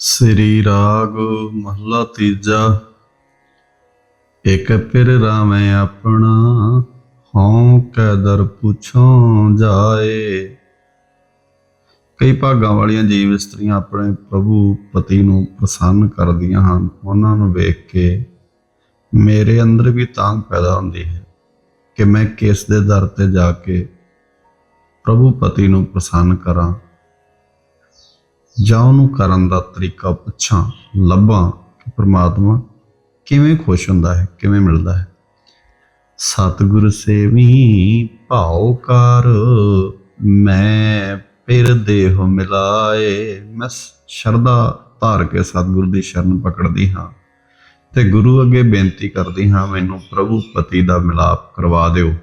ਸ੍ਰੀ ਰਾਗ ਮਹਲਾ ਤੀਜਾ। ਇਕ ਪਿਰ ਰਾਮੈ ਆਪਣਾ, ਹਉ ਕੈ ਦਰ ਪੁੱਛੋਂ ਜਾਏ। ਕਈ ਭਾਗਾਂ ਵਾਲੀਆਂ ਜੀਵ ਇਸਤਰੀਆਂ ਆਪਣੇ ਪ੍ਰਭੂ ਪਤੀ ਨੂੰ ਪ੍ਰਸੰਨ ਕਰਦੀਆਂ ਹਨ। ਉਹਨਾਂ ਨੂੰ ਵੇਖ ਕੇ ਮੇਰੇ ਅੰਦਰ ਵੀ ਤਾਂਗ ਪੈਦਾ ਹੁੰਦੀ ਹੈ ਕਿ ਮੈਂ ਕਿਸ ਦੇ ਦਰ ਤੇ ਜਾ ਕੇ ਪ੍ਰਭੂ ਪਤੀ ਨੂੰ ਪ੍ਰਸੰਨ ਕਰਾਂ। ਜਾਂ ਉਹਨੂੰ ਕਰਨ ਦਾ ਤਰੀਕਾ ਪੁੱਛਾਂ, ਲੱਭਾਂ ਕਿ ਪ੍ਰਮਾਤਮਾ ਕਿਵੇਂ ਖੁਸ਼ ਹੁੰਦਾ ਹੈ, ਕਿਵੇਂ ਮਿਲਦਾ ਹੈ। ਸਤਿਗੁਰ ਸੇਵੀ ਭਾਉ ਕਰ, ਮੈਂ ਫਿਰ ਦੇਹ ਮਿਲਾਏ। ਮੈਂ ਸ਼ਰਧਾ ਧਾਰ ਕੇ ਸਤਿਗੁਰ ਦੀ ਸ਼ਰਨ ਪਕੜਦੀ ਹਾਂ ਤੇ ਗੁਰੂ ਅੱਗੇ ਬੇਨਤੀ ਕਰਦੀ ਹਾਂ, ਮੈਨੂੰ ਪ੍ਰਭੂ ਪਤੀ ਦਾ ਮਿਲਾਪ ਕਰਵਾ ਦਿਓ।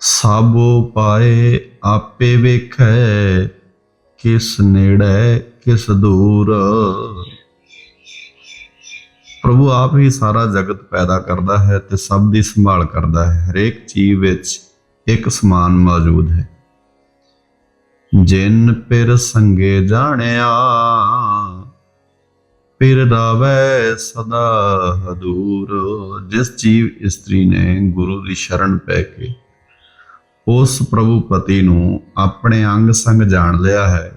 ਸਾਬੋ ਪਾਏ, ਆਪੇ ਵੇਖੈ ਕਿਸ ਨੇੜੇ, ਕਿਸ ਦੂਰ। ਪ੍ਰਭੂ ਆਪ ਹੀ ਸਾਰਾ ਜਗਤ ਪੈਦਾ ਕਰਦਾ ਹੈ ਤੇ ਸਭ ਦੀ ਸੰਭਾਲ ਕਰਦਾ ਹੈ। ਹਰੇਕ ਚੀਜ਼ ਵਿੱਚ ਇੱਕ ਸਮਾਨ ਮੌਜੂਦ ਹੈ। ਜਿਨ ਪਿਰ ਸੰਗੇ ਜਾਣਿਆ, ਪਿਰ ਰਾਵੈ ਸਦਾ ਹਦੂਰ। ਜਿਸ ਜੀਵ ਇਸਤਰੀ ਨੇ ਗੁਰੂ ਦੀ ਸ਼ਰਨ ਪੈ ਕੇ ਉਸ ਪ੍ਰਭੂ ਪਤੀ ਨੂੰ ਆਪਣੇ ਅੰਗ ਸੰਗ ਜਾਣ ਲਿਆ ਹੈ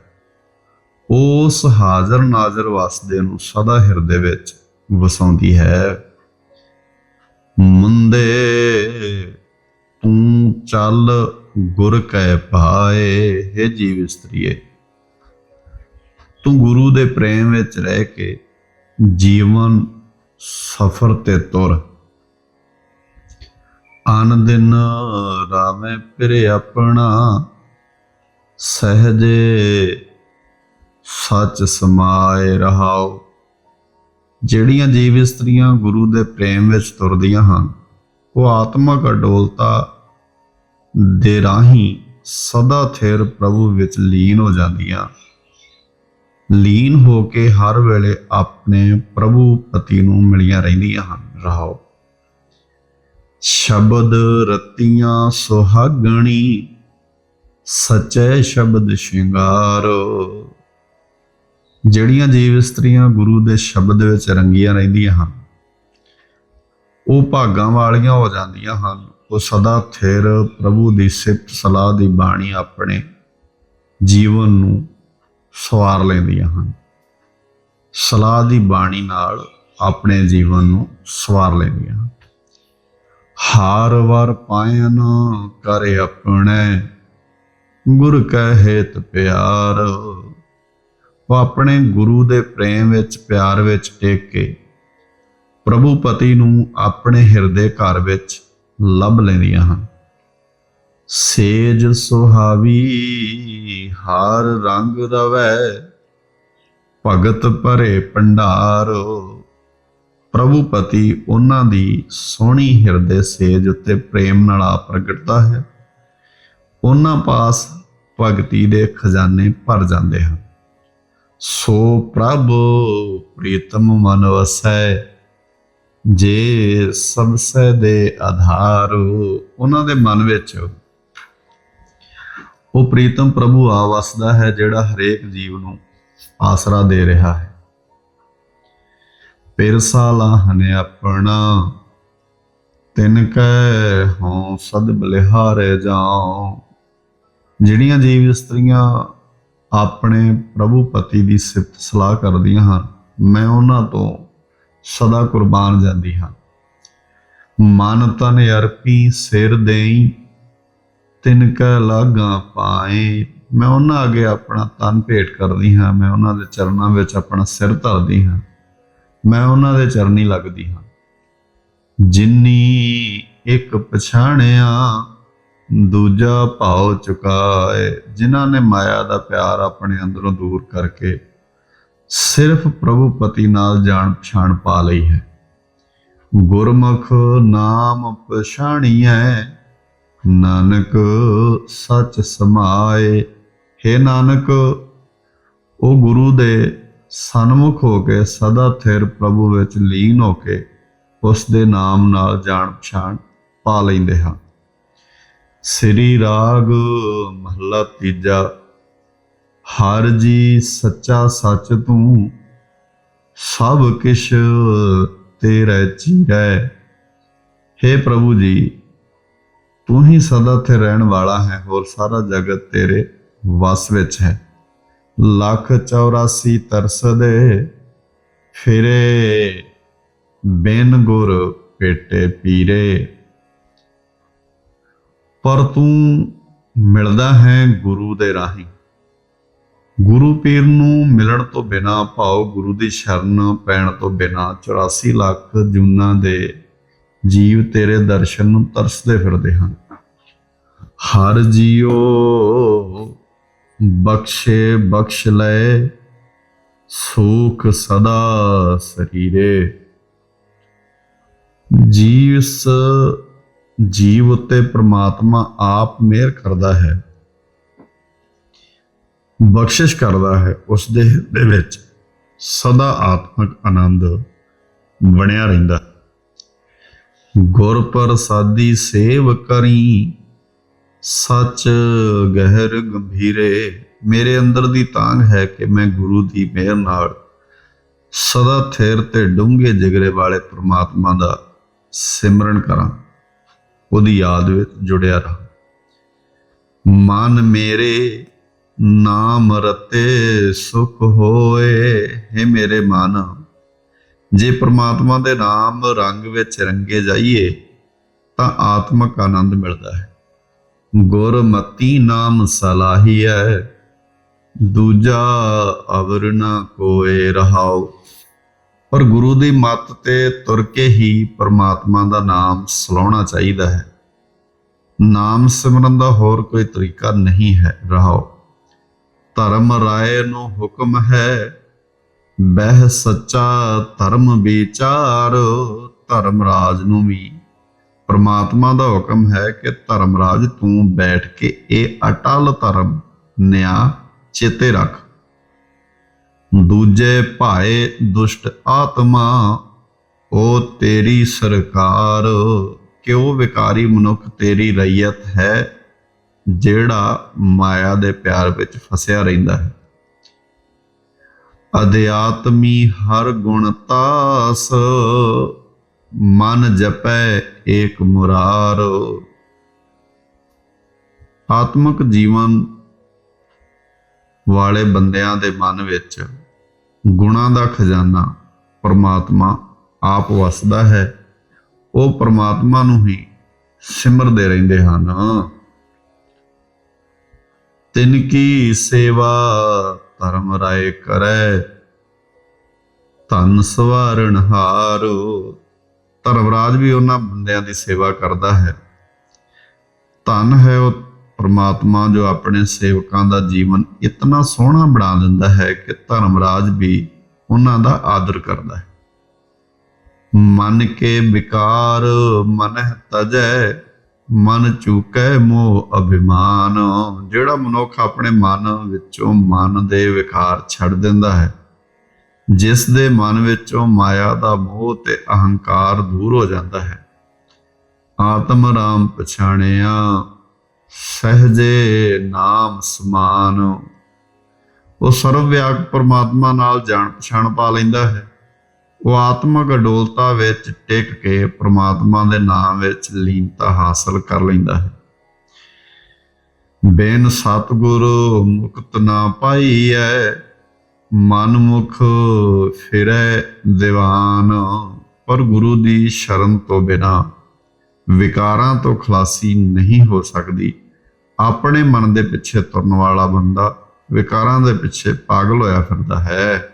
ਉਸ ਹਾਜ਼ਰ ਨਾਜ਼ਰ ਵਸਦੇ ਨੂੰ ਸਦਾ ਹਿਰਦੇ ਵਿੱਚ ਵਸਾਉਂਦੀ ਹੈ। ਮੁੰਦੇ, ਤੂੰ ਚੱਲ ਗੁਰ ਕੈ ਪਾਏ ਹੈ ਜੀਵ ਇਸਤਰੀਏ। ਤੂੰ ਗੁਰੂ ਦੇ ਪ੍ਰੇਮ ਵਿੱਚ ਰਹਿ ਕੇ ਜੀਵਨ ਸਫਰ ਤੇ ਤੁਰ। ਆਨ ਦਿਨ ਰਾਮੇ ਪਿਰੇ ਆਪਣਾ, ਸਹਜੇ ਸੱਚ ਸਮਾਏ ਰਹਾਓ। ਜਿਹੜੀਆਂ ਜੀਵ ਇਸਤਰੀਆਂ ਗੁਰੂ ਦੇ ਪ੍ਰੇਮ ਵਿੱਚ ਤੁਰਦੀਆਂ ਹਨ, ਉਹ ਆਤਮਕ ਅਡੋਲਤਾ ਦੇ ਰਾਹੀਂ ਸਦਾ ਥਿਰ ਪ੍ਰਭੂ ਵਿੱਚ ਲੀਨ ਹੋ ਜਾਂਦੀਆਂ। ਲੀਨ ਹੋ ਕੇ ਹਰ ਵੇਲੇ ਆਪਣੇ ਪ੍ਰਭੂ ਪਤੀ ਨੂੰ ਮਿਲੀਆਂ ਰਹਿੰਦੀਆਂ ਹਨ। ਰਹਾਓ। ਸ਼ਬਦ ਰਤੀਆਂ ਸੁਹਾਗਣੀ, ਸਚੈ ਸ਼ਬਦ ਸ਼ਿੰਗਾਰ। ਜਿਹੜੀਆਂ ਜੀਵ ਇਸਤਰੀਆਂ ਗੁਰੂ ਦੇ ਸ਼ਬਦ ਵਿੱਚ ਰੰਗੀਆਂ ਰਹਿੰਦੀਆਂ ਹਨ, ਉਹ ਭਾਗਾਂ ਵਾਲੀਆਂ ਹੋ ਜਾਂਦੀਆਂ ਹਨ। ਉਹ ਸਦਾ ਥਿਰ ਪ੍ਰਭੂ ਦੀ ਸਿਫਤ ਸਲਾਹ ਦੀ ਬਾਣੀ ਆਪਣੇ ਜੀਵਨ ਨੂੰ ਸਵਾਰ ਲੈਂਦੀਆਂ ਹਨ। ਸਲਾਹ ਦੀ ਬਾਣੀ ਨਾਲ ਆਪਣੇ ਜੀਵਨ ਨੂੰ ਸਵਾਰ ਲੈਂਦੀਆਂ ਹਨ। ਹਾਰ ਵਰ ਪਾਇਨ ਕਰੇ ਆਪਣੇ, ਗੁਰ ਕੈ ਹੇਤ ਪਿਆਰ। ਉਹ ਆਪਣੇ ਗੁਰੂ ਦੇ ਪ੍ਰੇਮ ਵਿੱਚ, ਪਿਆਰ ਵਿੱਚ ਟੇਕ ਕੇ ਪ੍ਰਭੂ ਪਤੀ ਨੂੰ ਆਪਣੇ ਹਿਰਦੇ ਘਰ ਵਿੱਚ ਲੱਭ ਲੈਂਦੀਆਂ ਹਨ। ਸੇਜ ਸੁਹਾਵੀ, ਹਾਰ ਰੰਗ ਰਵੈ, ਭਗਤ ਭਰੇ ਭੰਡਾਰ। ਪ੍ਰਭੂ ਪਤੀ ਉਹਨਾਂ ਦੀ ਸੋਹਣੀ ਹਿਰਦੇ ਸੇਜ ਉੱਤੇ ਪ੍ਰੇਮ ਨਾਲ ਆ ਪ੍ਰਗਟਦਾ ਹੈ। ਉਹਨਾਂ ਪਾਸ ਭਗਤੀ ਦੇ ਖਜ਼ਾਨੇ ਭਰ ਜਾਂਦੇ ਹਨ। ਸੋ ਪ੍ਰਭ, ਪ੍ਰੀਤਮ ਮਨ ਵਸੈ, ਜੇ ਸਬਸੇ ਦੇ ਆਧਾਰ ਉਹਨਾਂ ਦੇ ਮਨ ਵਿੱਚ। ਉਹ ਪ੍ਰੀਤਮ ਪ੍ਰਭੂ ਆ ਵਸਦਾ ਹੈ ਜਿਹੜਾ ਹਰੇਕ ਜੀਵ ਨੂੰ ਆਸਰਾ ਦੇ ਰਿਹਾ ਹੈ। ਪਿਰਸਾ ਲਾਹਨ ਆਪਣਾ, ਤਿਨ ਕੈ ਹਉ ਸਦ ਬਲਿਹਾਰੇ ਜਾਉ। ਜਿਹੜੀਆਂ ਜੀਵ ਇਸਤਰੀਆਂ ਆਪਣੇ ਪ੍ਰਭੂ ਪਤੀ ਦੀ ਸਿਫਤ ਸਲਾਹ ਕਰਦੀਆਂ ਹਨ। ਮੈਂ ਉਹਨਾਂ ਤੋਂ ਸਦਾ ਕੁਰਬਾਨ ਜਾਂਦੀ ਹਾਂ। ਮਨ ਤਨ ਅਰਪੀ ਸਿਰ ਦੇਈ, ਤਿਨ ਕੈ ਲਾਗਾ ਪਾਏ। ਮੈਂ ਉਹਨਾਂ ਅੱਗੇ ਆਪਣਾ ਤਨ ਭੇਟ ਕਰਦੀ ਹਾਂ। ਮੈਂ ਉਹਨਾਂ ਦੇ ਚਰਨਾਂ ਵਿੱਚ ਆਪਣਾ ਸਿਰ ਧਰਦੀ ਹਾਂ। ਮੈਂ ਉਹਨਾਂ ਦੇ ਚਰਨੀ ਲੱਗਦੀ ਹਾਂ। ਜਿੰਨੀ ਇੱਕ ਪਛਾਣਿਆ ਦੂਜਾ ਭਾਉ ਚੁਕਾਏ, ਜਿਨ੍ਹਾਂ ਨੇ ਮਾਇਆ ਦਾ ਪਿਆਰ ਆਪਣੇ ਅੰਦਰੋਂ ਦੂਰ ਕਰਕੇ ਸਿਰਫ ਪ੍ਰਭੂ ਪਤੀ ਨਾਲ ਜਾਣ ਪਛਾਣ ਪਾ ਲਈ ਹੈ। ਗੁਰਮੁਖ ਨਾਮ ਪਛਾਣੀਐ, ਨਾਨਕ ਸੱਚ ਸਮਾਏ। ਹੈ ਨਾਨਕ, ਉਹ ਗੁਰੂ ਦੇ ਸਨਮੁਖ ਹੋ ਕੇ ਸਦਾ ਥਿਰ ਪ੍ਰਭੂ ਵਿੱਚ ਲੀਨ ਹੋ ਕੇ ਉਸ ਦੇ ਨਾਮ ਨਾਲ ਜਾਣ ਪਛਾਣ ਪਾ ਲੈਂਦੇ ਹਾਂ ਸ੍ਰੀ ਰਾਗ ਮਹਲਾ ਤੀਜਾ। ਹਰ ਜੀ ਸੱਚਾ ਸੱਚ ਤੂੰ, ਸਭ ਕਿਛ ਤੇਰੇ ਚੀਰੈ हे ਪ੍ਰਭੂ ਜੀ, ਤੂੰ ਹੀ ਸਦਾ ਤੇ ਰਹਿਣ ਵਾਲਾ ਹੈ, ਹੋਰ ਸਾਰਾ ਜਗਤ ਤੇਰੇ ਵਸ ਵਿੱਚ ਹੈ। ਲੱਖ 84 ਤਰਸਦੇ ਫਿਰੇ, ਬੇਨ ਗੁਰ ਪੇਟੇ ਪੀਰੇ। ਪਰ ਤੂੰ ਮਿਲਦਾ ਹੈ ਗੁਰੂ ਦੇ ਰਾਹੀਂ। ਗੁਰੂ ਪੀਰ ਨੂੰ ਮਿਲਣ ਤੋਂ ਬਿਨਾ ਭਾਉ ਗੁਰੂ ਦੀ ਸ਼ਰਨ ਪੈਣ ਤੋਂ ਬਿਨਾ 84 ਲੱਖ ਜੂਨਾਂ ਦੇ ਜੀਵ ਤੇਰੇ ਦਰਸ਼ਨ ਨੂੰ ਤਰਸਦੇ ਫਿਰਦੇ ਹਨ। ਹਰ ਜੀਓ ਬਖਸ਼ੇ ਬਖਸ਼ ਲੈ, ਸੁਖ ਸਦਾ ਸਰੀਰੇ। ਜੀਵਸ ਜੀਵ ਉੱਤੇ ਪ੍ਰਮਾਤਮਾ ਆਪ ਮਿਹਰ ਕਰਦਾ ਹੈ, ਬਖਸ਼ਿਸ਼ ਕਰਦਾ ਹੈ, ਉਸ ਦੇ ਹਿਰਦੇ ਵਿੱਚ ਸਦਾ ਆਤਮਿਕ ਆਨੰਦ ਬਣਿਆ ਰਹਿੰਦਾ ਗੁਰ ਪ੍ਰਸਾਦੀ ਸੇਵ ਕਰੀ, ਸੱਚ ਗਹਿਰ ਗੰਭੀਰੇ, ਮੇਰੇ ਅੰਦਰ ਦੀ ਤਾਂਗ ਹੈ ਕਿ ਮੈਂ ਗੁਰੂ ਦੀ ਮਿਹਰ ਨਾਲ ਸਦਾ ਥਿਰ ਤੇ ਡੂੰਘੇ ਜਿਗਰੇ ਵਾਲੇ ਪ੍ਰਮਾਤਮਾ ਦਾ ਸਿਮਰਨ ਕਰਾਂ। ਉਹਦੀ ਯਾਦ ਵਿੱਚ ਜੁੜਿਆ ਰਹਾ। ਮਨ ਮੇਰੇ ਨਾਮ ਰਤੇ ਸੁਖ ਹੋਏ, ਹੈ ਮੇਰੇ ਮਨ। ਜੇ ਪ੍ਰਮਾਤਮਾ ਦੇ ਨਾਮ ਰੰਗ ਵਿੱਚ ਰੰਗੇ ਜਾਈਏ, ਤਾਂ ਆਤਮਕ ਆਨੰਦ ਮਿਲਦਾ ਹੈ। ਗੁਰਮਤੀ ਨਾਮ ਸਲਾਹੀ ਹੈ, ਦੂਜਾ ਅਵਰ ਨਾ ਕੋਏ ਰਹਾਓ ਪਰ ਗੁਰੂ ਦੀ ਮੱਤ ਤੇ ਤੁਰ ਕੇ ਹੀ ਪਰਮਾਤਮਾ ਦਾ ਨਾਮ ਸਲਾਉਣਾ ਚਾਹੀਦਾ ਹੈ। ਨਾਮ ਸਿਮਰਨ ਦਾ ਹੋਰ ਕੋਈ ਤਰੀਕਾ ਨਹੀਂ ਹੈ। ਰਹਾਉ ਧਰਮ ਰਾਏ ਨੂੰ ਹੁਕਮ ਹੈ। ਬਹਿ ਸੱਚਾ ਧਰਮ ਵਿਚਾਰ, ਧਰਮ ਰਾਜ ਨੂੰ ਵੀ। ਪਰਮਾਤਮਾ ਦਾ ਹੁਕਮ ਹੈ ਕਿ ਧਰਮ ਰਾਜ ਤੂੰ ਬੈਠ ਕੇ ਇਹ ਅਟਲ ਧਰਮ ਨਿਆ ਚੇਤੇ ਰੱਖ। ਦੂਜੇ ਭਾਏ ਦੁਸ਼ਟ ਆਤਮਾ ਉਹ ਤੇਰੀ ਸਰਕਾਰ, ਕਿਉ ਵਿਕਾਰੀ ਮਨੁੱਖ ਤੇਰੀ ਰਈਅਤ ਹੈ, ਜਿਹੜਾ ਮਾਇਆ ਦੇ ਪਿਆਰ ਵਿੱਚ ਫਸਿਆ ਰਹਿੰਦਾ ਹੈ। ਅਧਿਆਤਮੀ ਹਰ ਗੁਣ ਤਾਸ, ਮਨ ਜਪੈ ਏਕ ਮੁਰਾਰ। ਆਤਮਿਕ ਜੀਵਨ ਵਾਲੇ ਬੰਦਿਆਂ ਦੇ ਮਨ ਵਿੱਚ ਗੁਣਾਂ ਦਾ ਖਜ਼ਾਨਾ ਪਰਮਾਤਮਾ ਆਪ ਵਸਦਾ ਹੈ। ਉਹ ਪਰਮਾਤਮਾ ਨੂੰ ਹੀ ਸਿਮਰਦੇ ਰਹਿੰਦੇ ਹਨ। ਤਿਨ ਕੀ ਸੇਵਾ ਧਰਮ ਰਾਏ ਕਰੈ, ਧਨ ਸਵਾਰਣ ਹਾਰੋ। ਧਰਮਰਾਜ ਵੀ ਉਹਨਾਂ ਬੰਦਿਆਂ ਦੀ ਸੇਵਾ ਕਰਦਾ ਹੈ। ਧਨ ਹੈ ਉਹ ਪਰਮਾਤਮਾ ਜੋ ਆਪਣੇ ਸੇਵਕਾਂ ਦਾ ਜੀਵਨ ਇਤਨਾ ਸੋਹਣਾ ਬਣਾ ਦਿੰਦਾ ਹੈ ਕਿ ਧਰਮਰਾਜ ਵੀ ਉਹਨਾਂ ਦਾ ਆਦਰ ਕਰਦਾ ਹੈ। ਮਨ ਕੇ ਵਿਕਾਰ ਮਨਹਿ ਤਜੈ, ਮਨ ਚੁਕੈ ਮੋਹ ਅਭਿਮਾਨ। ਜਿਹੜਾ ਮਨੁੱਖ ਆਪਣੇ ਮਨ ਵਿੱਚੋਂ ਮਨ ਦੇ ਵਿਕਾਰ ਛੱਡ ਦਿੰਦਾ ਹੈ, ਜਿਸ ਦੇ ਮਨ ਵਿੱਚੋਂ ਮਾਇਆ ਦਾ ਮੋਹ ਤੇ ਅਹੰਕਾਰ ਦੂਰ ਹੋ ਜਾਂਦਾ ਹੈ। ਆਤਮ ਰਾਮ ਪਛਾਣਿਆ ਸਹਜੇ ਨਾਮ ਸਮਾਨ। ਉਹ ਸਰਵ ਵਿਆਪਕ ਪਰਮਾਤਮਾ ਨਾਲ ਜਾਣ ਪਛਾਣ ਪਾ ਲੈਂਦਾ ਹੈ। ਉਹ ਆਤਮਿਕ ਅਡੋਲਤਾ ਵਿੱਚ ਟਿਕ ਕੇ ਪਰਮਾਤਮਾ ਦੇ ਨਾਮ ਵਿੱਚ ਲੀਨਤਾ ਹਾਸਲ ਕਰ ਲੈਂਦਾ ਹੈ। ਬੇਨ ਸਤਗੁਰ ਮੁਕਤ ਨਾ ਪਾਈਐ ਮਨ ਮੁਖ ਫਿਰੈ ਦੀਵਾਨ, ਪਰ ਗੁਰੂ ਦੀ ਸ਼ਰਨ ਤੋਂ ਬਿਨਾ ਵਿਕਾਰਾਂ ਤੋਂ ਖਲਾਸੀ ਨਹੀਂ ਹੋ ਸਕਦੀ। ਆਪਣੇ ਮਨ ਦੇ ਪਿੱਛੇ ਤੁਰਨ ਵਾਲਾ ਬੰਦਾ ਵਿਕਾਰਾਂ ਦੇ ਪਿੱਛੇ ਪਾਗਲ ਹੋਇਆ ਫਿਰਦਾ ਹੈ।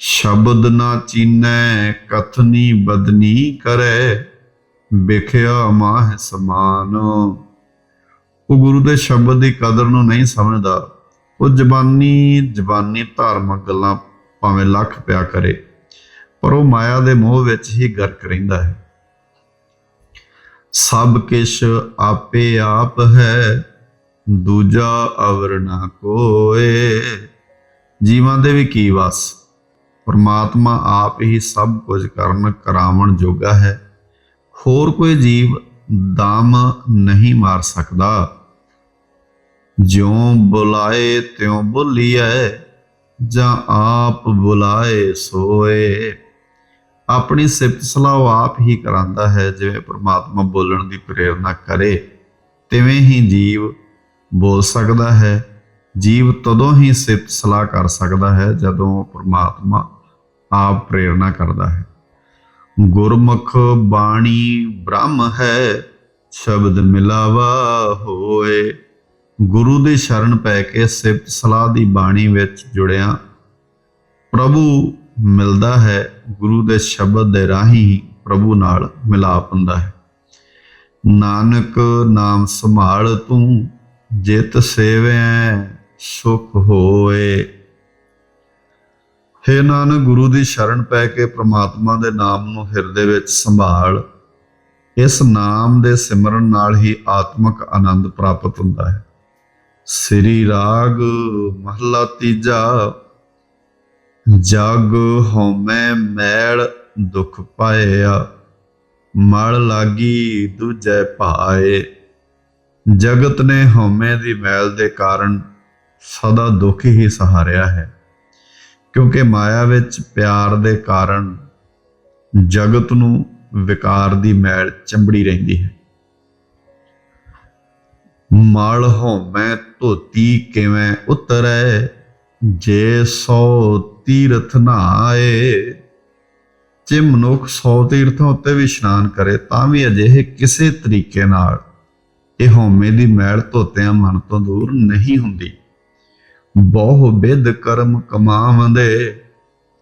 ਸ਼ਬਦ ਨਾ ਚੀਨੈ ਕਥਨੀ ਬਦਨੀ ਕਰੇ, ਵਿਖਿਆ ਮਾਹ ਸਮਾਨ। ਉਹ ਗੁਰੂ ਦੇ ਸ਼ਬਦ ਦੀ ਕਦਰ ਨੂੰ ਨਹੀਂ ਸਮਝਦਾ। ਉਹ ਜ਼ਬਾਨੀ ਜ਼ਬਾਨੀ ਧਾਰਮਿਕ ਗੱਲਾਂ ਭਾਵੇਂ ਲੱਖ ਪਿਆ ਕਰੇ, ਪਰ ਉਹ ਮਾਇਆ ਦੇ ਮੋਹ ਵਿੱਚ ਹੀ ਗਰਕ ਰਹਿੰਦਾ ਹੈ। ਸਭ ਕਿਛ ਆਪੇ ਆਪ ਹੈ, ਦੂਜਾ ਅਵਰ ਨਾ ਕੋਏ। ਜੀਵਾਂ ਦੇ ਵੀ ਕੀ ਵਸ? ਪਰਮਾਤਮਾ ਆਪ ਹੀ ਸਭ ਕੁਝ ਕਰਨ ਕਰਾਵਣ ਜੋਗਾ ਹੈ। ਹੋਰ ਕੋਈ ਜੀਵ ਦਮ ਨਹੀਂ ਮਾਰ ਸਕਦਾ। ਜਿਉ ਬੁਲਾਏ ਤਿਉ ਬੋਲੀਐ, ਜਾਂ ਆਪ ਬੁਲਾਏ ਸੋਏ। ਆਪਣੀ ਸਿਫਤ ਸਲਾਹ ਉਹ ਆਪ ਹੀ ਕਰਾਂਦਾ ਹੈ, ਜਿਵੇਂ ਪ੍ਰਮਾਤਮਾ ਬੋਲਣ ਦੀ ਪ੍ਰੇਰਣਾ ਕਰੇ। ਤਿਵੇਂ ਹੀ ਜੀਵ ਬੋਲ ਸਕਦਾ ਹੈ। ਜੀਵ ਤਦੋਂ ਹੀ ਸਿਫਤ ਸਲਾਹ ਕਰ ਸਕਦਾ ਹੈ, ਜਦੋਂ ਪ੍ਰਮਾਤਮਾ ਆਪ ਪ੍ਰੇਰਣਾ ਕਰਦਾ ਹੈ। ਗੁਰਮੁਖ ਬਾਣੀ ਬ੍ਰਹਮ ਹੈ, ਸ਼ਬਦ ਮਿਲਾਵਾ ਹੋਏ। ਗੁਰੂ ਦੀ ਸ਼ਰਨ ਪੈ ਕੇ ਸਿਫਤ ਸਲਾਹ ਦੀ ਬਾਣੀ ਵਿੱਚ ਜੁੜਿਆ, ਪ੍ਰਭੂ ਮਿਲਦਾ ਹੈ। ਗੁਰੂ ਦੇ ਸ਼ਬਦ ਦੇ ਰਾਹੀਂ ਪ੍ਰਭੂ ਨਾਲ ਮਿਲਾਪ ਹੁੰਦਾ ਹੈ। ਨਾਨਕ ਨਾਮ ਸੰਭਾਲ ਤੂੰ, ਜਿਤ ਸੇਵੈ ਸੁਖ ਹੋਏ। ਹੇ ਨਾਨਕ, ਗੁਰੂ ਦੀ ਸ਼ਰਨ ਪੈ ਕੇ ਪ੍ਰਮਾਤਮਾ ਦੇ ਨਾਮ ਨੂੰ ਹਿਰਦੇ ਵਿੱਚ ਸੰਭਾਲ। ਇਸ ਨਾਮ ਦੇ ਸਿਮਰਨ ਨਾਲ ਹੀ ਆਤਮਿਕ ਆਨੰਦ ਪ੍ਰਾਪਤ ਹੁੰਦਾ ਹੈ। ਸ੍ਰੀ ਰਾਗ ਮਹਲਾ ਤੀਜਾ ਜਗ ਹਉਮੈ ਮੈਲ ਦੁਖ ਪਾਇਆ, ਮਲ ਲਾਗੀ ਦੂਜੈ ਭਾਏ। ਜਗਤ ਨੇ ਹਉਮੈ ਦੀ ਮੈਲ ਦੇ ਕਾਰਨ ਸਦਾ ਦੁੱਖ ਹੀ ਸਹਾਰਿਆ ਹੈ, ਕਿਉਂਕਿ ਮਾਇਆ ਵਿੱਚ ਪਿਆਰ ਦੇ ਕਾਰਨ ਜਗਤ ਨੂੰ ਵਿਕਾਰ ਦੀ ਮੈਲ ਚੰਬੜੀ ਰਹਿੰਦੀ ਹੈ। ਮਲ ਹਉਮੈ ਧੋਤੀ ਕਿਵੇਂ ਉਤਰੈ, ਜੇ ਸੋ ਤੀਰਥ ਨਹਾਏ ਜੇ ਮਨੁੱਖ ਸੌ ਤੀਰਥਾਂ ਉੱਤੇ ਵੀ ਇਸ਼ਨਾਨ ਕਰੇ, ਤਾਂ ਵੀ ਅਜਿਹੇ ਕਿਸੇ ਤਰੀਕੇ ਨਾਲ ਇਹ ਹਉਮੈ ਦੀ ਮੈਲ ਧੋਤਿਆਂ ਮਨ ਤੋਂ ਦੂਰ ਨਹੀਂ ਹੁੰਦੀ। ਬਹੁ ਬਿਦ ਕਰਮ ਕਮਾਵੰਦੇ,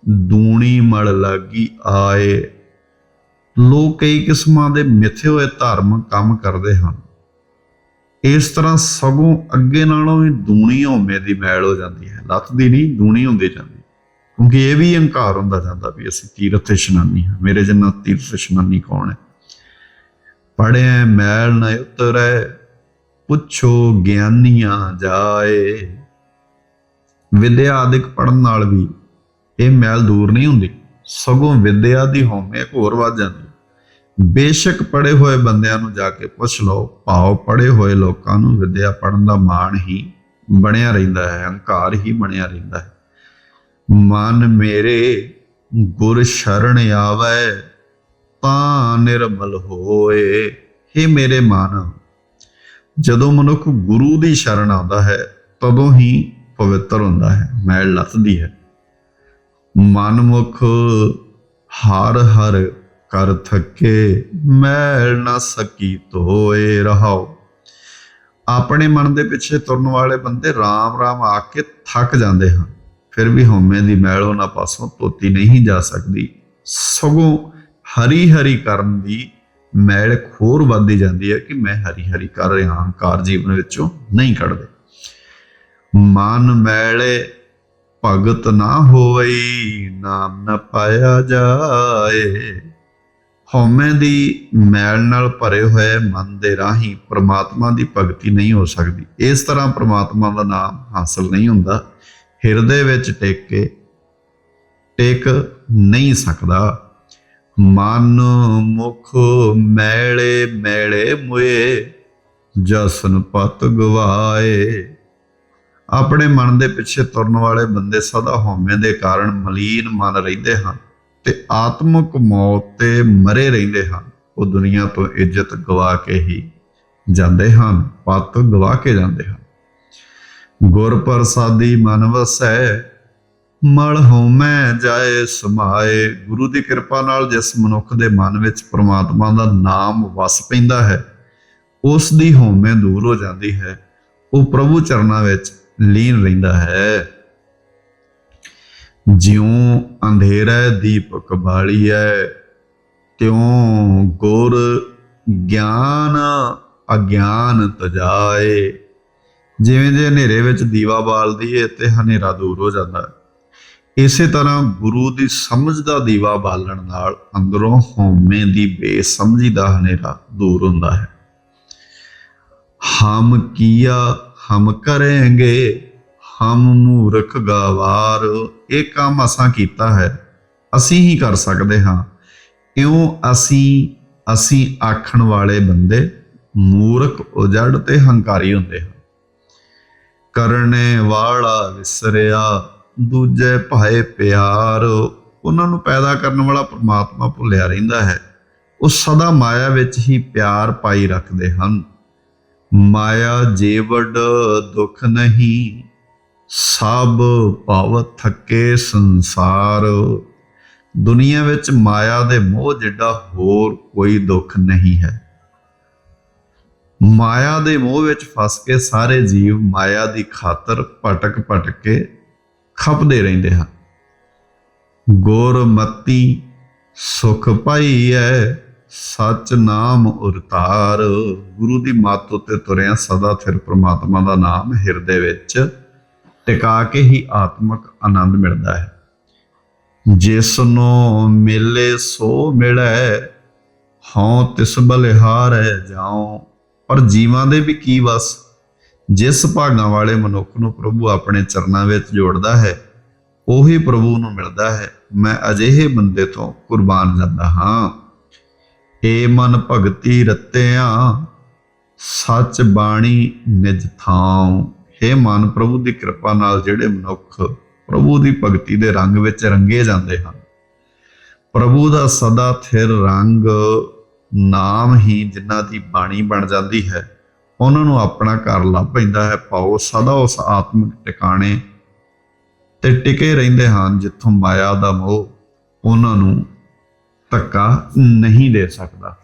ਦੂਣੀ ਮਲ ਲਾਗੀ ਆਏ। ਲੋਕ ਕਈ ਕਿਸਮਾਂ ਦੇ ਮਿੱਥੇ ਹੋਏ ਧਰਮ ਕੰਮ ਕਰਦੇ ਹਨ। ਇਸ ਤਰ੍ਹਾਂ ਸਗੋਂ ਅੱਗੇ ਨਾਲੋਂ ਵੀ ਦੂਣੀ ਹਉਮੈ ਦੀ ਮੈਲ ਹੋ ਜਾਂਦੀ ਹੈ। ਲੱਤ ਦੀ ਨਹੀਂ, ਦੂਣੀ ਹੁੰਦੀ ਜਾਂਦੀ। ਕਿਉਂਕਿ ਇਹ ਵੀ ਹੰਕਾਰ ਹੁੰਦਾ ਜਾਂਦਾ ਵੀ ਅਸੀਂ ਤੀਰਥ ਇਸ਼ਨਾਨੀ ਹਾਂ। ਮੇਰੇ ਜਿੰਨਾ ਤੀਰਥ ਇਸ਼ਨਾਨੀ ਕੌਣ ਹੈ? ਪੜਿਆ ਮੈਲ ਨ ਉਤਰੈ, ਪੁੱਛੋ ਗਿਆਨੀਆਂ ਜਾਏ। ਵਿਦਿਆ ਆਦਿਕ ਪੜਨ ਨਾਲ ਵੀ ਇਹ ਮੈਲ ਦੂਰ ਨਹੀਂ ਹੁੰਦੀ। ਸਗੋਂ ਵਿਦਿਆ ਦੀ ਹੋਮੇ ਹੋਰ ਵੱਧ ਜਾਂਦੀ ਬੇਸ਼ੱਕ ਪੜੇ ਹੋਏ ਬੰਦਿਆਂ ਨੂੰ ਜਾ ਕੇ ਪੁੱਛ ਲਓ, ਭਾਵ ਪੜੇ ਹੋਏ ਲੋਕਾਂ ਨੂੰ ਵਿਦਿਆ ਪੜਨ ਦਾ ਮਾਣ ਹੀ ਬਣਿਆ ਰਹਿੰਦਾ ਹੈ ਹੰਕਾਰ ਹੀ ਬਣਿਆ ਰਹਿੰਦਾ ਹੈ। ਮਨ ਮੇਰੇ ਗੁਰ ਸ਼ਰਨ ਆਵੈ, ਤਾਂ ਨਿਰਮਲ ਹੋਏ। हे ਮੇਰੇ ਮਨ, ਜਦੋਂ ਮਨੁੱਖ ਗੁਰੂ ਦੀ ਸ਼ਰਨ ਆਉਂਦਾ ਹੈ, ਤਦੋਂ ਹੀ ਪਵਿੱਤਰ ਹੁੰਦਾ ਹੈ, ਮੈਲ ਲੱਥਦੀ ਹੈ। ਮਨਮੁਖ ਹਰ ਹਰ ਕਰ ਥੱਕੇ, ਮੈਲ ਨਾ ਸਕੀ ਧੋਏ ਰਹਾਓ। ਆਪਣੇ ਮਨ ਦੇ ਪਿੱਛੇ ਤੁਰਨ ਵਾਲੇ ਬੰਦੇ ਰਾਮ ਰਾਮ ਆ ਕੇ ਥੱਕ ਜਾਂਦੇ ਹਨ। ਫਿਰ ਵੀ ਹਉਮੈ ਦੀ ਮੈਲ ਉਹਨਾਂ ਪਾਸੋਂ ਧੋਤੀ ਨਹੀਂ ਜਾ ਸਕਦੀ। ਸਗੋਂ ਹਰੀ ਹਰੀ ਕਰਨ ਦੀ ਮੈਲ ਖੋਰ ਵੱਧਦੀ ਜਾਂਦੀ ਹੈ ਕਿ ਮੈਂ ਹਰੀ ਹਰੀ ਕਰ ਰਿਹਾ ਹਾਂ, ਕਾਰ ਜੀਵਨ ਵਿੱਚੋਂ ਨਹੀਂ ਕੱਢਦੇ। ਮਨ ਮੈਲੇ ਭਗਤ ਨਾ ਹੋਈ ਨਾਮ ਨਾ ਪਾਇਆ ਜਾਏ। ਹਉਮੈ ਦੀ ਮੈਲ ਨਾਲ ਭਰੇ ਹੋਏ ਮਨ ਦੇ ਰਾਹੀਂ ਪ੍ਰਮਾਤਮਾ ਦੀ ਭਗਤੀ ਨਹੀਂ ਹੋ ਸਕਦੀ। ਇਸ ਤਰ੍ਹਾਂ ਪ੍ਰਮਾਤਮਾ ਦਾ ਨਾਮ ਹਾਸਲ ਨਹੀਂ ਹੁੰਦਾ। ਹਿਰਦੇ ਵਿੱਚ ਟਿਕ ਕੇ ਟਿਕ ਨਹੀਂ ਸਕਦਾ। ਮਨ ਮੁਖ ਮੈਲੇ ਮੈਲੇ ਮੁਏ, ਜਸਨ ਪਤ ਗਵਾਏ। ਆਪਣੇ ਮਨ ਦੇ ਪਿੱਛੇ ਤੁਰਨ ਵਾਲੇ ਬੰਦੇ ਸਦਾ ਹਉਮੈ ਦੇ ਕਾਰਨ ਮਲੀਨ ਮਨ ਰਹਿੰਦੇ ਹਨ ਤੇ ਆਤਮਿਕ ਮੌਤ ਤੇ ਮਰੇ ਰਹਿੰਦੇ ਹਨ। ਉਹ ਦੁਨੀਆ ਤੋਂ ਇੱਜ਼ਤ ਗਵਾ ਕੇ ਹੀ ਜਾਂਦੇ ਹਨ, ਪਤ ਗਵਾ ਕੇ ਜਾਂਦੇ ਹਨ। ਗੁਰ ਪ੍ਰਸਾਦੀ ਮਨ ਵਸੈ, ਮਲ ਹਉਮੈ ਜਾਏ ਸਮਾਏ। ਗੁਰੂ ਦੀ ਕਿਰਪਾ ਨਾਲ ਜਿਸ ਮਨੁੱਖ ਦੇ ਮਨ ਵਿੱਚ ਪ੍ਰਮਾਤਮਾ ਦਾ ਨਾਮ ਵਸ ਪੈਂਦਾ ਹੈ, ਉਸ ਦੀ ਹਉਮੈ ਦੂਰ ਹੋ ਜਾਂਦੀ ਹੈ। ਉਹ ਪ੍ਰਭੂ ਚਰਨਾਂ ਵਿੱਚ ਲੀਨ ਰਹਿੰਦਾ ਹੈ। ਜਿਉ ਅੰਧੇਰਾ ਦੀਪਕ ਬਾਲੀਐ, ਤਿਉ ਗੁਰ ਗਿਆਨ ਅਗਿਆਨ ਤਜਾਏ। ਜਿਵੇਂ ਜੇ ਹਨੇਰੇ ਵਿੱਚ ਦੀਵਾ ਬਾਲਦੀ ਏ ਤੇ ਹਨੇਰਾ ਦੂਰ ਹੋ ਜਾਂਦਾ ਹੈ। ਇਸੇ ਤਰ੍ਹਾਂ ਗੁਰੂ ਦੀ ਸਮਝ ਦਾ ਦੀਵਾ ਬਾਲਣ ਨਾਲ ਅੰਦਰੋਂ ਹਉਮੈ ਦੀ ਬੇਸਮਝੀ ਦਾ ਹਨੇਰਾ ਦੂਰ ਹੁੰਦਾ ਹੈ। ਹਮ ਕੀਆ, ਹਮ ਕਰਾਂਗੇ, ਹਮ ਮੂਰਖ ਗਵਾਰ, ਇਹ ਕੰਮ ਅਸਾਂ ਕੀਤਾ ਹੈ, ਅਸੀਂ ਹੀ ਕਰ ਸਕਦੇ ਹਾਂ। ਇਉਂ ਅਸੀਂ ਅਸੀਂ ਆਖਣ ਵਾਲੇ ਬੰਦੇ ਮੂਰਖ ਉਜੜ ਤੇ ਹੰਕਾਰੀ ਹੁੰਦੇ ਹਨ ਕਰਨੇ ਵਾਲਾ ਵਿਸਰਿਆ, ਦੂਜੇ ਭਾਏ ਪਿਆਰ। ਉਹਨਾਂ ਨੂੰ ਪੈਦਾ ਕਰਨ ਵਾਲਾ ਪ੍ਰਮਾਤਮਾ ਭੁੱਲਿਆ ਰਹਿੰਦਾ ਹੈ। ਉਹ ਸਦਾ ਮਾਇਆ ਵਿੱਚ ਹੀ ਪਿਆਰ ਪਾਈ ਰੱਖਦੇ ਹਨ। ਮਾਇਆ ਜੀਵੜ ਦੁੱਖ ਨਹੀਂ, ਸਭ ਭਾਵ ਥੱਕੇ ਸੰਸਾਰ। ਦੁਨੀਆ ਵਿੱਚ ਮਾਇਆ ਦੇ ਮੋਹ ਜਿੱਡਾ ਹੋਰ ਕੋਈ ਦੁੱਖ ਨਹੀਂ ਹੈ। ਮਾਇਆ ਦੇ ਮੋਹ ਵਿੱਚ ਫਸ ਕੇ ਸਾਰੇ ਜੀਵ ਮਾਇਆ ਦੀ ਖਾਤਰ ਭਟਕ ਭਟਕ ਕੇ ਖਪਦੇ ਰਹਿੰਦੇ ਹਨ। ਗੁਰਮਤੀ ਸੁਖ ਪਾਈ ਐ ਸਚ ਨਾਮ ਉਰਤਾਰ। ਗੁਰੂ ਦੀ ਮੱਤ ਉੱਤੇ ਤੁਰਿਆ ਸਦਾ ਫਿਰ ਪ੍ਰਮਾਤਮਾ ਦਾ ਨਾਮ ਹਿਰਦੇ ਵਿੱਚ ਟਿਕਾ ਕੇ ਹੀ ਆਤਮਿਕ ਆਨੰਦ ਮਿਲਦਾ ਹੈ। ਜਿਸ ਨੂੰ ਮਿਲੇ ਸੋ ਮਿਲੈ, ਹਉ ਤਿਸ ਹੈ ਜਾਉ। ਪਰ ਜੀਵਾਂ ਦੇ ਵੀ ਕੀ ਵਸ? ਜਿਸ ਭਾਗਾਂ ਵਾਲੇ ਮਨੁੱਖ ਨੂੰ ਪ੍ਰਭੂ ਆਪਣੇ ਚਰਨਾਂ ਵਿੱਚ ਜੋੜਦਾ ਹੈ, ਉਹੀ ਪ੍ਰਭੂ ਨੂੰ ਮਿਲਦਾ ਹੈ। ਮੈਂ ਅਜਿਹੇ ਬੰਦੇ ਤੋਂ ਕੁਰਬਾਨ ਜਾਂਦਾ ਹਾਂ। ਏ ਮਨ ਭਗਤੀ ਰਤਿਆ, ਸੱਚ ਬਾਣੀ ਨਿਜ ਥਾਉ। हे ਮਨ ਪ੍ਰਭੂ ਦੀ ਕਿਰਪਾ ਨਾਲ ਜਿਹੜੇ ਮਨੁੱਖ ਪ੍ਰਭੂ ਦੀ ਭਗਤੀ ਦੇ ਰੰਗ ਵਿੱਚ ਰੰਗੇ ਜਾਂਦੇ ਹਨ। ਪ੍ਰਭੂ ਦਾ ਸਦਾ ਥਿਰ ਰੰਗ ਨਾਮ ਹੀ ਜਿਨ੍ਹਾਂ ਦੀ ਬਾਣੀ ਬਣ ਜਾਂਦੀ ਹੈ, ਉਹਨਾਂ ਨੂੰ ਆਪਣਾ ਘਰ ਲੱਭ ਪੈਂਦਾ ਹੈ। ਪਾਓ ਸਦਾ ਉਸ ਆਤਮਿਕ ਟਿਕਾਣੇ ਤੇ ਟਿਕੇ ਰਹਿੰਦੇ ਹਨ ਜਿੱਥੋਂ ਮਾਇਆ ਦਾ ਮੋਹ ਉਹਨਾਂ ਨੂੰ ਧੱਕਾ ਨਹੀਂ ਦੇ ਸਕਦਾ।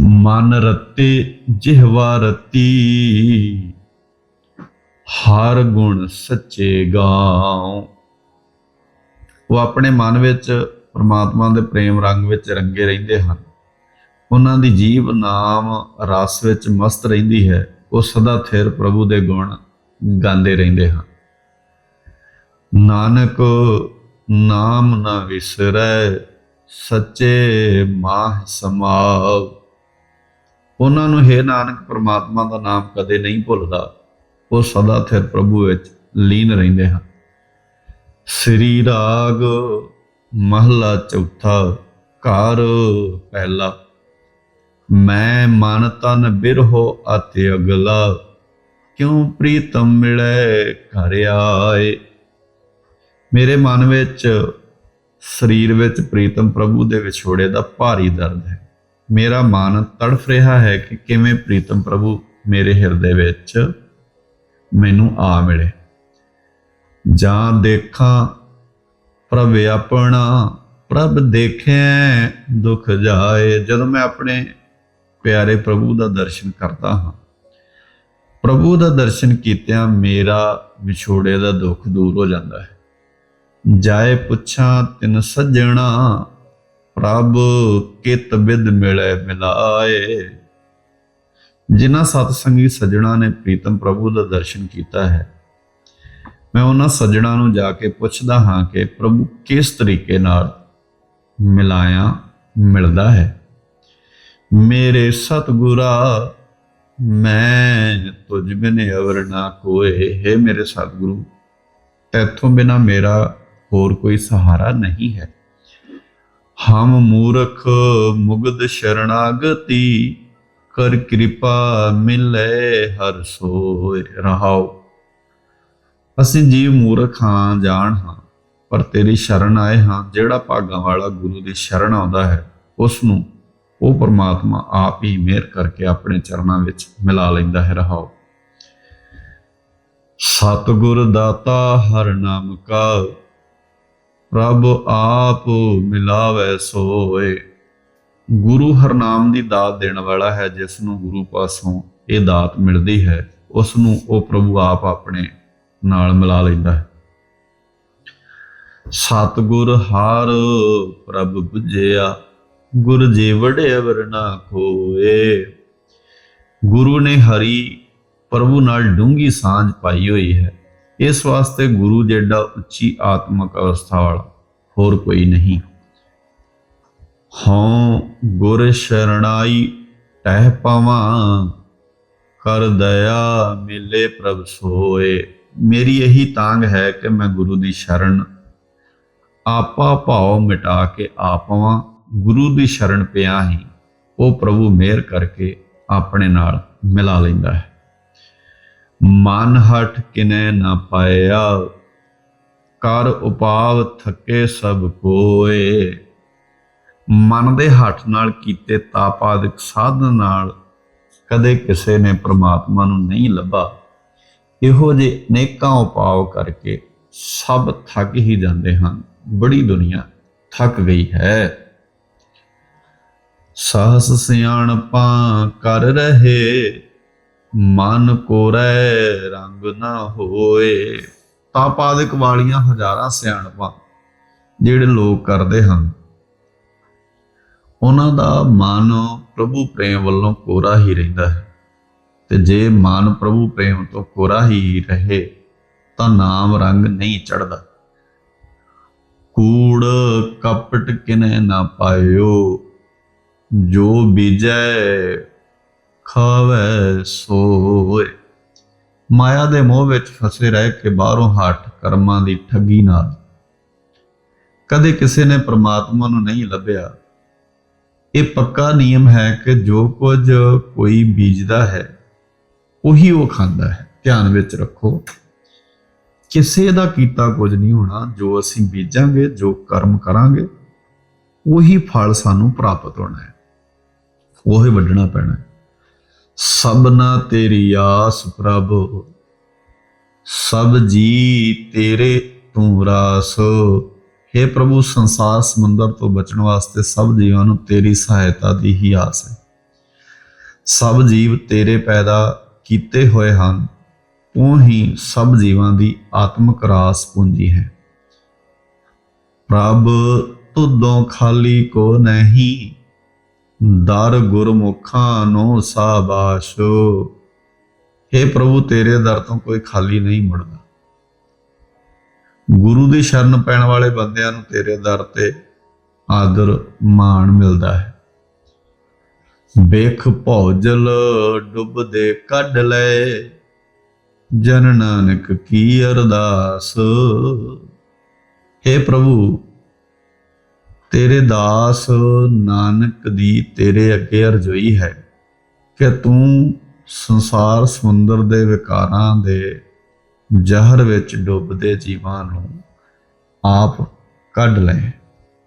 ਮਨ ਰਤੇ ਜਿਹਵਾ ਰਤੀ, ਹਰ ਗੁਣ ਸੱਚੇ ਗਾਉ। ਉਹ ਆਪਣੇ ਮਨ ਵਿੱਚ ਪਰਮਾਤਮਾ ਦੇ ਪ੍ਰੇਮ ਰੰਗ ਵਿੱਚ ਰੰਗੇ ਰਹਿੰਦੇ ਹਨ। ਉਹਨਾਂ ਦੀ ਜੀਵ ਨਾਮ ਰਸ ਵਿੱਚ ਮਸਤ ਰਹਿੰਦੀ ਹੈ, ਉਹ ਸਦਾ ਥਿਰ ਪ੍ਰਭੂ ਦੇ ਗੁਣ ਗਾਉਂਦੇ ਰਹਿੰਦੇ ਹਨ। ਨਾਨਕ ਨਾਮ ਨਾ ਵਿਸਰੈ, ਸੱਚੇ ਮਾਹ ਸਮਾਵ। ਉਹਨਾਂ ਨੂੰ ਹੈ ਨਾਨਕ, ਪ੍ਰਮਾਤਮਾ ਦਾ ਨਾਮ ਕਦੇ ਨਹੀਂ ਭੁੱਲਦਾ। ਉਹ ਸਦਾ ਥਿਰ ਪ੍ਰਭੂ ਵਿੱਚ ਲੀਨ ਰਹਿੰਦੇ ਹਨ। ਸ੍ਰੀ ਰਾਗ ਮਹਲਾ ਚੌਥਾ, ਘਰ ਪਹਿਲਾ। ਮੈਂ ਮਨ ਤਨ ਬਿਰਹੋ ਅਤਿ ਅਗਲਾ ਕਿਉ ਪ੍ਰੀਤਮ ਮਿਲੇ ਘਰ ਆਏ? ਮੇਰੇ ਮਨ ਵਿੱਚ, ਸਰੀਰ ਵਿੱਚ ਪ੍ਰੀਤਮ ਪ੍ਰਭੂ ਦੇ ਵਿਛੋੜੇ ਦਾ ਭਾਰੀ ਦਰਦ ਹੈ। ਮੇਰਾ ਮਨ ਤੜਫ ਰਿਹਾ ਹੈ ਕਿ ਕਿਵੇਂ ਪ੍ਰੀਤਮ ਪ੍ਰਭੂ ਮੇਰੇ ਹਿਰਦੇ ਵਿੱਚ ਮੈਨੂੰ ਆ ਮਿਲੇ। ਜਾਂ ਦੇਖਾਂ, ਪ੍ਰਭ ਆਪਣਾ ਪ੍ਰਭ ਦੇਖੇ, ਦੁੱਖ ਜਾਏ। ਜਦੋਂ ਮੈਂ ਆਪਣੇ ਪਿਆਰੇ ਪ੍ਰਭੂ ਦਾ ਦਰਸ਼ਨ ਕਰਦਾ ਹਾਂ। ਪ੍ਰਭੂ ਦਾ ਦਰਸ਼ਨ ਕੀਤਿਆਂ ਮੇਰਾ ਵਿਛੋੜੇ ਦਾ ਦੁੱਖ ਦੂਰ ਹੋ ਜਾਂਦਾ ਹੈ। ਜਾਏ ਪੁੱਛਾਂ ਤਿਨ ਸੱਜਣਾ, ਪ੍ਰਭ ਕਿਤ ਬਿਦ ਮਿਲੇ ਮਿਲਾਏ। ਜਿਨ੍ਹਾਂ ਸਤਸੰਗੀ ਸੱਜਣਾ ਨੇ ਪ੍ਰੀਤਮ ਪ੍ਰਭੂ ਦਾ ਦਰਸ਼ਨ ਕੀਤਾ ਹੈ, ਮੈਂ ਉਹਨਾਂ ਸੱਜਣਾ ਨੂੰ ਜਾ ਕੇ ਪੁੱਛਦਾ ਹਾਂ ਕਿ ਪ੍ਰਭੂ ਕਿਸ ਤਰੀਕੇ ਨਾਲ ਮਿਲਾਇਆ, ਮਿਲਦਾ ਹੈ। ਮੇਰੇ ਸਤਗੁਰਾ, ਮੈਂ ਤੁਝ ਬਿਨੇ ਅਵਰ ਨਾ ਕੋਏ। ਹੈ ਮੇਰੇ ਸਤਗੁਰੂ, ਤੇਥੋਂ ਬਿਨਾ ਮੇਰਾ ਹੋਰ ਕੋਈ ਸਹਾਰਾ ਨਹੀਂ ਹੈ। ਹਮ ਮੂਰਖ ਮੁਗਦ ਸ਼ਰਣਾਗਤੀ, ਕਰ ਕਿਰਪਾ ਮਿਲੇ ਹਰ ਸੋਏ। ਰਹਾਓ, ਅਸੀਂ ਜੀਵ ਮੂਰਖ ਹਾਂ, ਜਾਣ ਹਾਂ, ਪਰ ਤੇਰੀ ਸ਼ਰਨ ਆਏ ਹਾਂ। ਜਿਹੜਾ ਭਾਗਾਂ ਵਾਲਾ ਗੁਰੂ ਦੀ ਸ਼ਰਨ ਆਉਂਦਾ ਹੈ ਉਸ ਨੂੰ ਉਹ ਪਰਮਾਤਮਾ ਆਪ ਹੀ ਮਿਹਰ ਕਰਕੇ ਆਪਣੇ ਚਰਨਾਂ ਵਿੱਚ ਮਿਲਾ ਲੈਂਦਾ ਹੈ ਰਹਾਓ। ਸਤਿਗੁਰ ਦਾਤਾ ਹਰ ਨਾਮ ਕਾ, ਪ੍ਰਭ ਆਪ ਮਿਲਾਵੇ ਸੋਏ। ਗੁਰੂ ਹਰਨਾਮ ਦੀ ਦਾਤ ਦੇਣ ਵਾਲਾ ਹੈ, ਜਿਸ ਨੂੰ ਗੁਰੂ ਪਾਸੋਂ ਇਹ ਦਾਤ ਮਿਲਦੀ ਹੈ, ਉਸ ਨੂੰ ਉਹ ਪ੍ਰਭੂ ਆਪ ਆਪਣੇ ਨਾਲ ਮਿਲਾ ਲੈਂਦਾ ਹੈ। ਸਤਗੁਰ ਹਰ ਪ੍ਰਭ 부ਜਿਆ ਗੁਰ ਜੀ ਵੜੇ ਵਰਨਾ ਖੋਏ। ਗੁਰੂ ਨੇ ਹਰੀ ਪ੍ਰਭੂ ਨਾਲ ਡੂੰਗੀ ਸਾਂਝ ਪਾਈ ਹੋਈ ਹੈ। ਇਸ ਵਾਸਤੇ ਗੁਰੂ ਜਿਹੜਾ ਉੱਚੀ ਆਤਮਿਕ ਅਵਸਥਾ ਵਾਲਾ, ਹੋਰ ਕੋਈ ਨਹੀਂ। ਹਉ ਗੁਰ ਸ਼ਰਣਾਈ, ਟਹਿ ਪਾਵਾਂ, ਕਰ ਦਇਆ ਮਿਲੇ ਪ੍ਰਭ ਸੋਏ। ਮੇਰੀ ਇਹੀ ਤਾਂਗ ਹੈ ਕਿ ਮੈਂ ਗੁਰੂ ਦੀ ਸ਼ਰਨ ਆਪਾ ਭਾਉ ਮਿਟਾ ਕੇ ਆਪਾਵਾਂ ਗੁਰੂ ਦੀ ਸ਼ਰਨ ਪਿਆ ਹੀ ਉਹ ਪ੍ਰਭੂ ਮਿਹਰ ਕਰਕੇ ਆਪਣੇ ਨਾਲ ਮਿਲਾ ਲੈਂਦਾ ਹੈ। ਮਨ ਹਟ ਕਿਨੇ ਨਾ ਪਾਇਆ, ਕਰ ਉਪਾਵ ਥੱਕੇ ਸਭ ਕੋਏ। ਮਨ ਦੇ ਹੱਠ ਨਾਲ ਕੀਤੇ ਤਾਪਾਦਿਕ ਸਾਧਨ ਨਾਲ ਕਦੇ ਕਿਸੇ ਨੇ ਪ੍ਰਮਾਤਮਾ ਨੂੰ ਨਹੀਂ ਲੱਭਾ। ਇਹੋ ਜਿਹੇ ਅਨੇਕਾਂ ਉਪਾਅ ਕਰਕੇ ਸਭ ਥੱਕ ਹੀ ਜਾਂਦੇ ਹਨ। ਬੜੀ ਦੁਨੀਆ ਥੱਕ ਗਈ ਹੈ। ਸਾਹਸ ਸਿਆਣਪਾਂ ਕਰ ਰਹੇ, ਮਨ ਕੋਰੈ ਰੰਗ ਨਾ ਹੋਏ। ਤਾਪਾਦਿਕ ਵਾਲੀਆਂ ਹਜ਼ਾਰਾਂ ਸਿਆਣਪਾਂ ਜਿਹੜੇ ਲੋਕ ਕਰਦੇ ਹਨ, ਉਹਨਾਂ ਦਾ ਮਨ ਪ੍ਰਭੂ ਪ੍ਰੇਮ ਵੱਲੋਂ ਕੋਰਾ ਹੀ ਰਹਿੰਦਾ ਹੈ। ਤੇ ਜੇ ਮਨ ਪ੍ਰਭੂ ਪ੍ਰੇਮ ਤੋਂ ਕੋਰਾ ਹੀ ਰਹੇ, ਤਾਂ ਨਾਮ ਰੰਗ ਨਹੀਂ ਚੜਦਾ ਕੂੜ ਕਪਟ ਕਿਨੇ ਨਾ ਪਾਇਓ ਜੋ ਬੀਜੈ ਖਾਵੇ ਸੋਏ। ਮਾਇਆ ਦੇ ਮੋਹ ਵਿੱਚ ਫਸੇ ਰਹਿ ਕੇ ਬਾਹਰੋਂ ਹੱਠ ਕਰਮਾਂ ਦੀ ਠੱਗੀ ਨਾਲ ਕਦੇ ਕਿਸੇ ਨੇ ਪ੍ਰਮਾਤਮਾ ਨੂੰ ਨਹੀਂ ਲੱਭਿਆ। ਇਹ ਪੱਕਾ ਨਿਯਮ ਹੈ ਕਿ ਜੋ ਕੁਝ ਕੋਈ ਬੀਜਦਾ ਹੈ, ਉਹੀ ਉਹ ਖਾਂਦਾ ਹੈ। ਧਿਆਨ ਵਿੱਚ ਰੱਖੋ। ਕਿਸੇ ਦਾ ਕੀਤਾ ਕੁਝ ਨਹੀਂ ਹੋਣਾ, ਜੋ ਅਸੀਂ ਬੀਜਾਂਗੇ, ਜੋ ਕਰਮ ਕਰਾਂਗੇ, ਉਹੀ ਫਲ ਸਾਨੂੰ ਪ੍ਰਾਪਤ ਹੋਣਾ ਹੈ। ਉਹੀ ਵੱਢਣਾ ਪੈਣਾ ਹੈ। ਸਭਨਾ ਤੇਰੀ ਆਸ ਪ੍ਰਭ, ਸਭ ਜੀ ਤੇਰੇ ਤੂੰ ਰਾਸ। हे ਪ੍ਰਭੂ, ਸੰਸਾਰ ਸਮੁੰਦਰ ਤੋਂ ਬਚਣ ਵਾਸਤੇ ਸਭ ਜੀਵਾਂ ਨੂੰ ਤੇਰੀ ਸਹਾਇਤਾ ਦੀ ਹੀ ਆਸ ਹੈ। ਸਭ ਜੀਵ ਤੇਰੇ ਪੈਦਾ ਕੀਤੇ ਹੋਏ ਹਨ, ਤੂੰ ਹੀ ਸਭ ਜੀਵਾਂ ਦੀ ਆਤਮਿਕ ਰਾਸ ਪੂੰਜੀ ਹੈ। ਪ੍ਰਭ ਤੁਦੋਂ ਖਾਲੀ ਕੋ ਨਹੀਂ ਦਰ ਗੁਰਮੁਖਾਂ ਨੂੰ ਸਾਬਾਸ਼ੋ। हे ਪ੍ਰਭੂ, ਤੇਰੇ ਦਰ ਤੋਂ ਕੋਈ ਖਾਲੀ ਨਹੀਂ ਮੁੜਦਾ। ਗੁਰੂ ਦੀ ਸ਼ਰਨ ਪੈਣ ਵਾਲੇ ਬੰਦਿਆਂ ਨੂੰ ਤੇਰੇ ਦਰ ਤੇ ਆਦਰ, ਮਾਣ ਮਿਲਦਾ ਹੈ। ਵੇਖ ਭੌਜਲ ਡੁੱਬਦੇ ਕੱਢ ਲੈ, ਜਨ ਨਾਨਕ ਕੀ ਅਰਦਾਸ। हे ਪ੍ਰਭੂ ਤੇਰੇ ਦਾਸ ਨਾਨਕ ਦੀ ਤੇਰੇ ਅੱਗੇ ਅਰਜ਼ੋਈ ਹੈ ਕਿ ਤੂੰ ਸੰਸਾਰ ਸਮੁੰਦਰ ਦੇ ਵਿਕਾਰਾਂ ਦੇ ਜ਼ਹਿਰ ਵਿੱਚ ਡੁੱਬਦੇ ਜੀਵਾਂ ਨੂੰ ਆਪ ਕੱਢ ਲੈ।